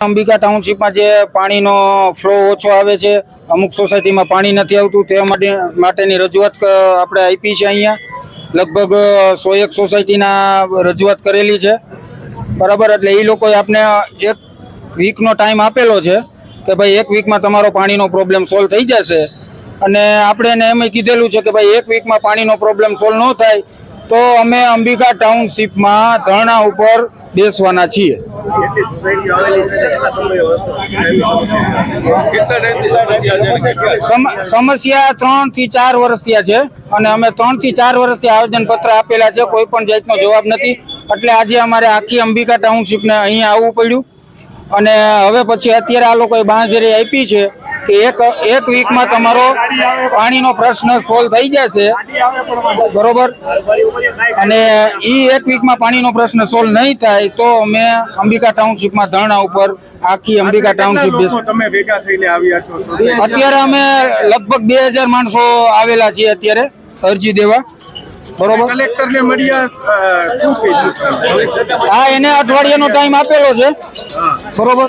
અંબિકા ટાઉનશીપમાં જે પાણીનો ફ્લો ઓછો આવે છે, અમુક સોસાયટીમાં પાણી નથી આવતું, તે માટે, માટેની રજૂઆત આપણે આપી છે અહીંયા. લગભગ સો એક સોસાયટીના રજૂઆત કરેલી છે. બરાબર, એટલે એ લોકોએ આપને એક વીકનો ટાઈમ આપેલો છે કે ભાઈ એક વીકમાં તમારો પાણીનો પ્રોબ્લેમ સોલ્વ થઈ જશે. અને આપણે એને એમ કીધેલું છે કે ભાઈ એક વીકમાં પાણીનો પ્રોબ્લેમ સોલ્વ ન થાય, તો અમે અંબિકા ટાઉનશીપમાં ધરણા ઉપર બેસવાના છીએ. કેટલી સમસ્યા ત્રણથી ચાર વર્ષ થયા છે અને અમે ત્રણથી ચાર વર્ષથી આયોજન પત્ર આપેલા છે. કોઈ પણ જાતનો જવાબ નથી. એટલે આજે અમારે આખી અંબિકા ટાઉનશીપને અહીંયા આવવું પડ્યું. અને હવે પછી અત્યારે આ લોકોએ બાંધરી આપી છે. કે એક એક વીકમાં તમારો પાણીનો પ્રશ્ન સોલ્વ થઈ જશે. બરોબર? અને એ એક વીકમાં પાણીનો પ્રશ્ન સોલ્વ નહીં થાય તો અમે અંબિકા ટાઉનશીપમાં ધરણા ઉપર આખી અંબિકા ટાઉનશીપ તમે ભેગા થઈને આવ્યા છો? અત્યારે અમે લગભગ બે હજાર માણસો આવેલા છીએ અત્યારે અરજી દેવા. બરોબર? મળ્યા હા એને અઠવાડિયાનો ટાઈમ આપેલો છે. બરોબર?